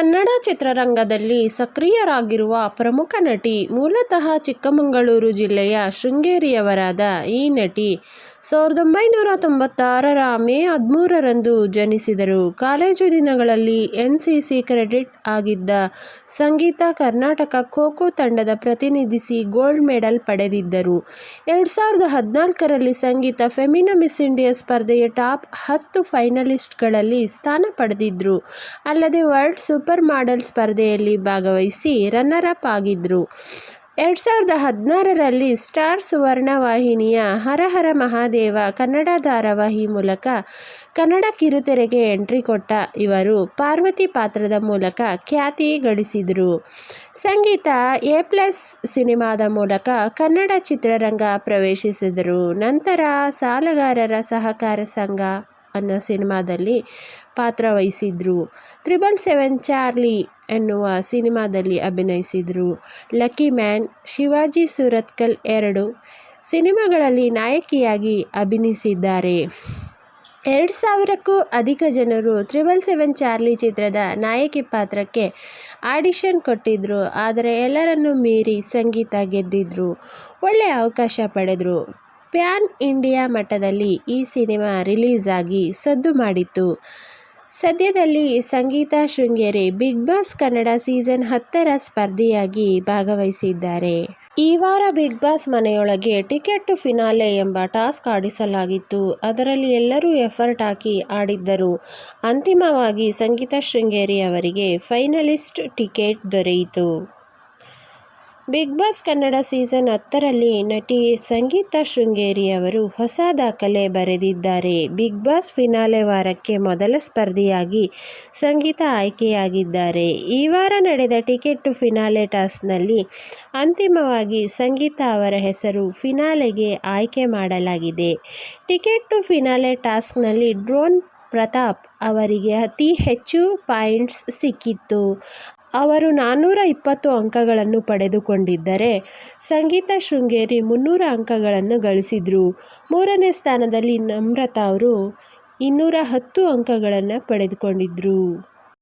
ಕನ್ನಡ ಚಿತ್ರರಂಗದಲ್ಲಿ ಸಕ್ರಿಯರಾಗಿರುವ ಪ್ರಮುಖ ನಟಿ ಮೂಲತಃ ಚಿಕ್ಕಮಗಳೂರು ಜಿಲ್ಲೆಯ ಶೃಂಗೇರಿಯವರಾದ ಈ ನಟಿ ಸಾವಿರದ ಒಂಬೈನೂರ ತೊಂಬತ್ತಾರರ ಮೇ ಹದಿಮೂರರಂದು ಜನಿಸಿದರು. ಕಾಲೇಜು ದಿನಗಳಲ್ಲಿ ಎನ್ ಸಿ ಸಿ ಕ್ರೆಡಿಟ್ ಆಗಿದ್ದ ಸಂಗೀತ ಕರ್ನಾಟಕ ಖೋ ತಂಡದ ಪ್ರತಿನಿಧಿಸಿ ಗೋಲ್ಡ್ ಮೆಡಲ್ ಪಡೆದಿದ್ದರು. ಎರಡು ಸಾವಿರದ ಹದಿನಾಲ್ಕರಲ್ಲಿ ಸಂಗೀತ ಫೆಮಿನಾ ಮಿಸ್ ಇಂಡಿಯಾ ಸ್ಪರ್ಧೆಯ ಟಾಪ್ ಹತ್ತು ಫೈನಲಿಸ್ಟ್ಗಳಲ್ಲಿ ಸ್ಥಾನ ಪಡೆದಿದ್ದರು ಅಲ್ಲದೆ ವರ್ಲ್ಡ್ ಸೂಪರ್ ಮಾಡೆಲ್ ಸ್ಪರ್ಧೆಯಲ್ಲಿ ಭಾಗವಹಿಸಿ ರನ್ನರ್ ಅಪ್ ಆಗಿದ್ದರು ಎರಡು ಸಾವಿರದ ಹದಿನಾರರಲ್ಲಿ ಸ್ಟಾರ್ ಸುವರ್ಣ ವಾಹಿನಿಯ ಹರಹರ ಹರ ಮಹಾದೇವ ಕನ್ನಡ ಧಾರಾವಾಹಿ ಮೂಲಕ ಕನ್ನಡ ಕಿರುತೆರೆಗೆ ಎಂಟ್ರಿ ಕೊಟ್ಟ ಇವರು ಪಾರ್ವತಿ ಪಾತ್ರದ ಮೂಲಕ ಖ್ಯಾತಿ ಗಳಿಸಿದರು. ಸಂಗೀತ ಎ ಪ್ಲಸ್ ಸಿನಿಮಾದ ಮೂಲಕ ಕನ್ನಡ ಚಿತ್ರರಂಗ ಪ್ರವೇಶಿಸಿದರು. ನಂತರ ಸಾಲಗಾರರ ಸಹಕಾರ ಸಂಘ ಅನ್ನೋ ಸಿನಿಮಾದಲ್ಲಿ ಪಾತ್ರವಹಿಸಿದ್ರು ತ್ರಿಬಲ್ ಸೆವೆನ್ ಚಾರ್ಲಿ ಎನ್ನುವ ಸಿನಿಮಾದಲ್ಲಿ ಅಭಿನಯಿಸಿದರು. ಲಕ್ಕಿ ಮ್ಯಾನ್, ಶಿವಾಜಿ ಸುರತ್ಕಲ್ ಎರಡು ಸಿನಿಮಾಗಳಲ್ಲಿ ನಾಯಕಿಯಾಗಿ ಅಭಿನಯಿಸಿದ್ದಾರೆ. ಎರಡು ಸಾವಿರಕ್ಕೂ ಅಧಿಕ ಜನರು ತ್ರಿಬಲ್ ಸೆವೆನ್ ಚಾರ್ಲಿ ಚಿತ್ರದ ನಾಯಕಿ ಪಾತ್ರಕ್ಕೆ ಆಡಿಷನ್ ಕೊಟ್ಟಿದ್ದರು ಆದರೆ ಎಲ್ಲರನ್ನೂ ಮೀರಿ ಸಂಗೀತ ಗೆದ್ದಿದ್ರು. ಒಳ್ಳೆಯ ಅವಕಾಶ ಪಡೆದರು. ಪ್ಯಾನ್ ಇಂಡಿಯಾ ಮಟ್ಟದಲ್ಲಿ ಈ ಸಿನಿಮಾ ರಿಲೀಸ್ ಆಗಿ ಸದ್ದು ಮಾಡಿತ್ತು. ಸದ್ಯದಲ್ಲಿ Sangeetha Sringeri Bigg Boss Kannada season ಹತ್ತರ ಸ್ಪರ್ಧಿಯಾಗಿ ಭಾಗವಹಿಸಿದ್ದಾರೆ. ಈ ವಾರ ಬಿಗ್ ಬಾಸ್ ಮನೆಯೊಳಗೆ ಟಿಕೆಟ್ ಫಿನಾಲೆ ಎಂಬ ಟಾಸ್ಕ್ ಆಡಿಸಲಾಗಿತ್ತು. ಅದರಲ್ಲಿ ಎಲ್ಲರೂ ಎಫರ್ಟ್ ಹಾಕಿ ಆಡಿದ್ದರು. ಅಂತಿಮವಾಗಿ ಸಂಗೀತ ಶೃಂಗೇರಿ ಅವರಿಗೆ ಫೈನಲಿಸ್ಟ್ ಟಿಕೆಟ್ ದೊರೆಯಿತು. ಬಿಗ್ ಬಾಸ್ ಕನ್ನಡ ಸೀಸನ್ ಹತ್ತರಲ್ಲಿ ನಟಿ ಸಂಗೀತ ಶೃಂಗೇರಿ ಅವರು ಹೊಸ ದಾಖಲೆ ಬರೆದಿದ್ದಾರೆ. ಬಿಗ್ ಬಾಸ್ ಫಿನಾಲೆ ವಾರಕ್ಕೆ ಮೊದಲ ಸ್ಪರ್ಧಿಯಾಗಿ ಸಂಗೀತ ಆಯ್ಕೆಯಾಗಿದ್ದಾರೆ. ಈ ವಾರ ನಡೆದ ಟಿಕೆಟ್ ಟು ಫಿನಾಲೆ ಟಾಸ್ನಲ್ಲಿ ಅಂತಿಮವಾಗಿ ಸಂಗೀತ ಅವರ ಹೆಸರು ಫಿನಾಲೆಗೆ ಆಯ್ಕೆ ಮಾಡಲಾಗಿದೆ. ಟಿಕೆಟ್ ಟು ಫಿನಾಲೆ ಟಾಸ್ಕ್ನಲ್ಲಿ ಡ್ರೋನ್ ಪ್ರತಾಪ್ ಅವರಿಗೆ ಅತಿ ಹೆಚ್ಚು ಪಾಯಿಂಟ್ಸ್ ಸಿಕ್ಕಿತ್ತು. ಅವರು ನಾನ್ನೂರ ಇಪ್ಪತ್ತು ಅಂಕಗಳನ್ನು ಪಡೆದುಕೊಂಡಿದ್ದರೆ ಸಂಗೀತ ಶೃಂಗೇರಿ ಮುನ್ನೂರ ಅಂಕಗಳನ್ನು ಗಳಿಸಿದರು. ಮೂರನೇ ಸ್ಥಾನದಲ್ಲಿ ನಮ್ರತಾ ಅವರು ಇನ್ನೂರ ಹತ್ತು ಅಂಕಗಳನ್ನು ಪಡೆದುಕೊಂಡಿದ್ದರು